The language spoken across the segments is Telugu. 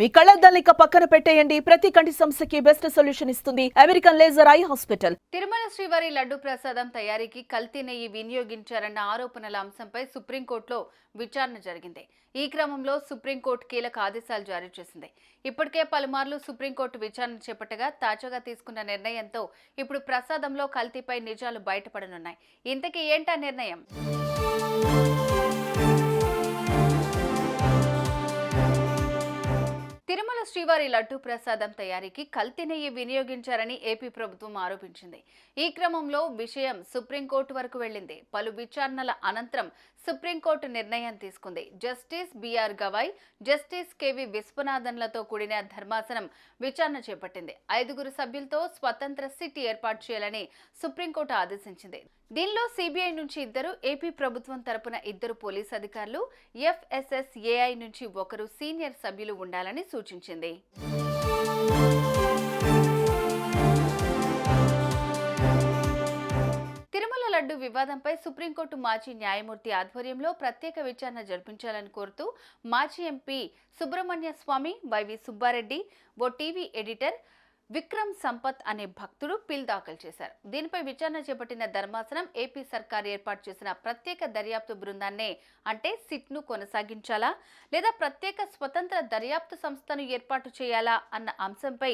మీ కళ్ళద్దాలిక పక్కన పెట్టేయండి. ప్రతి కంటి సమస్యకి బెస్ట్ సొల్యూషన్ ఇస్తుంది. American laser eye hospital. Tirumala శ్రీవారి లడ్డు ప్రసాదం తయారీకి కల్తీ నెయ్యి వినియోగించారన్న ఆరోపణల అంశంపై సుప్రీంకోర్టులో విచారణ జరిగింది. ఈ క్రమంలో సుప్రీంకోర్టు కీలక ఆదేశాలు జారీ చేసింది. ఇప్పటికే పలుమార్లు సుప్రీంకోర్టు విచారణ చేపట్టగా తాజాగా తీసుకున్న నిర్ణయంతో ఇప్పుడు ప్రసాదంలో కల్తీపై నిజాలు బయటపడనున్నాయి. ఇంతకీ ఏంటా నిర్ణయం? తిరుమల శ్రీవారి లడ్డు ప్రసాదం తయారీకి కల్తీ నెయ్యి వినియోగించారని ఏపీ ప్రభుత్వం ఆరోపించింది. ఈ క్రమంలో విషయం సుప్రీంకోర్టు వరకు వెళ్ళింది పలు విచారణల అనంతరం సుప్రీంకోర్టు నిర్ణయం తీసుకుంది. Justice BR Gavai justice KV విశ్వనాథన్లతో కూడిన ధర్మాసనం విచారణ చేపట్టింది. ఐదుగురు సభ్యులతో స్వతంత్ర సిట్ ఏర్పాటు చేయాలని సుప్రీంకోర్టు ఆదేశించింది. దీనిలో సిబిఐ నుంచి ఇద్దరు ఏపీ ప్రభుత్వం తరపున ఇద్దరు పోలీస్ అధికారులు ఎఫ్ఎస్ఎస్ఏఐ నుంచి ఒకరు సీనియర్ సభ్యులు ఉండాలని సూచించింది. తిరుమల లడ్డు వివాదంపై సుప్రీంకోర్టు మాజీ న్యాయమూర్తి ఆధ్వర్యంలో ప్రత్యేక విచారణ జరిపించాలని కోరుతూ మాజీ ఎంపీ సుబ్రహ్మణ్య స్వామి వైవి సుబ్బారెడ్డి ఓ టీవీ ఎడిటర్ విక్రమ్ సంపత్ అనే భక్తుడు పిల్ దాఖలు చేశారు. దీనిపై విచారణ చేపట్టిన ధర్మాసనం ఏపీ సర్కార్ ఏర్పాటు చేసిన ప్రత్యేక దర్యాప్తు బృందాన్నే అంటే సిట్ను కొనసాగించాలా? లేదా ప్రత్యేక స్వతంత్ర దర్యాప్తు సంస్థను ఏర్పాటు చేయాలా? అన్న అంశంపై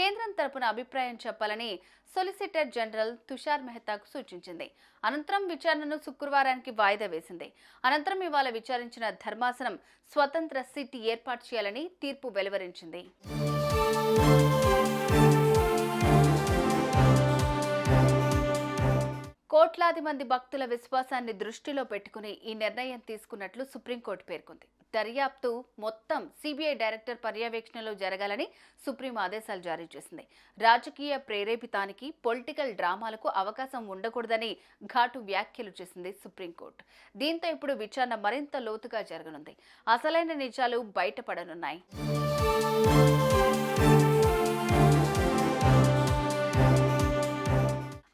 కేంద్రం తరపున అభిప్రాయం చెప్పాలని సొలిసిటర్ జనరల్ తుషార్ మెహతాకు సూచించింది. అనంతరం విచారణను శుక్రవారానికి వాయిదా వేసింది. అనంతరం ఇవాళ విచారించిన ధర్మాసనం స్వతంత్ర సిట్ ఏర్పాటు చేయాలని తీర్పు వెలువరించింది. కోట్లాది మంది భక్తుల విశ్వాసాన్ని దృష్టిలో పెట్టుకుని ఈ నిర్ణయం తీసుకున్నట్లు సుప్రీంకోర్టు పేర్కొంది. దర్యాప్తు మొత్తం సిబిఐ డైరెక్టర్ పర్యవేక్షణలో జరగాలని సుప్రీం ఆదేశాలు జారీ చేసింది. రాజకీయ ప్రేరేపితానికి పొలిటికల్ డ్రామాలకు అవకాశం ఉండకూడదని ఘాటు వ్యాఖ్యలు చేసింది సుప్రీంకోర్టు. దీంతో ఇప్పుడు విచారణ మరింత లోతుగా జరగనుంది. అసలైన నిజాలు బయటపడనున్నాయి.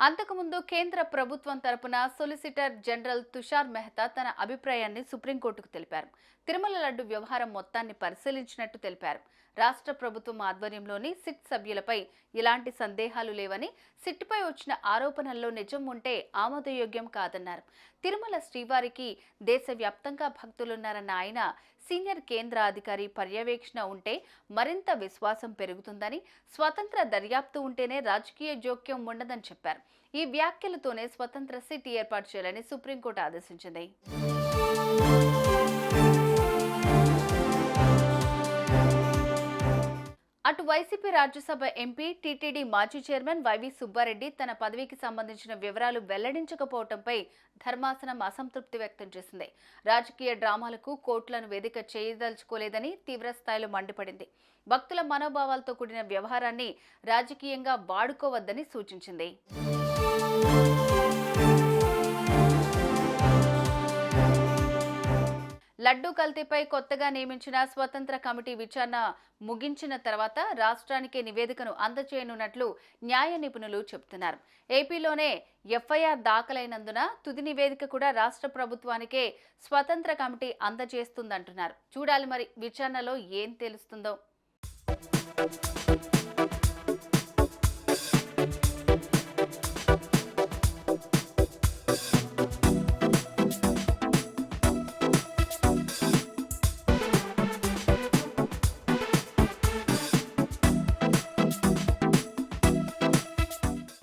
అంతకుముందు కేంద్ర ప్రభుత్వం తరపున సొలిసిటర్ జనరల్ తుషార్ మెహతా తన అభిప్రాయాన్ని సుప్రీంకోర్టుకు తెలిపారు. తిరుమల లడ్డు వ్యవహారం మొత్తాన్ని పరిశీలించినట్టు తెలిపారు. రాష్ట్ర ప్రభుత్వం ఆధ్వర్యంలోని సిట్ సభ్యులపై ఇలాంటి సందేహాలు లేవని సిట్పై వచ్చిన ఆరోపణల్లో నిజం ఉంటే ఆమోదయోగ్యం కాదన్నారు. తిరుమల శ్రీవారికి దేశవ్యాప్తంగా భక్తులున్నారన్న ఆయన సీనియర్ కేంద్ర అధికారి పర్యవేక్షణ ఉంటే మరింత విశ్వాసం పెరుగుతుందని స్వతంత్ర దర్యాప్తు ఉంటేనే రాజకీయ జోక్యం ఉండదని చెప్పారు. ఈ వ్యాఖ్యలతోనే స్వతంత్ర సిట్ ఏర్పాటు చేయాలని సుప్రీంకోర్టు ఆదేశించింది. వైసీపీ రాజ్యసభ ఎంపీ టీటీడీ మాజీ చైర్మన్ వైవి సుబ్బారెడ్డి తన పదవికి సంబంధించిన వివరాలు వెల్లడించకపోవడంపై ధర్మాసనం అసంతృప్తి వ్యక్తం చేసింది. రాజకీయ డ్రామాలకు కోర్టులను వేదిక చేయదలుచుకోలేదని తీవ్రస్థాయిలో మండిపడింది. భక్తుల మనోభావాలతో కూడిన వ్యవహారాన్ని రాజకీయంగా వాడుకోవద్దని సూచించింది. లడ్డూ కల్తీపై కొత్తగా నియమించిన స్వతంత్ర కమిటీ విచారణ ముగించిన తర్వాత రాష్ట్రానికి నివేదికను అందజేయనున్నట్లు న్యాయ నిపుణులు చెబుతున్నారు. ఏపీలోనే ఎఫ్ఐఆర్ దాఖలైనందున తుది నివేదిక కూడా రాష్ట్ర ప్రభుత్వానికే స్వతంత్ర కమిటీ అందజేస్తుందంటున్నారు. చూడాలి మరి విచారణలో ఏం తెలుస్తుందో.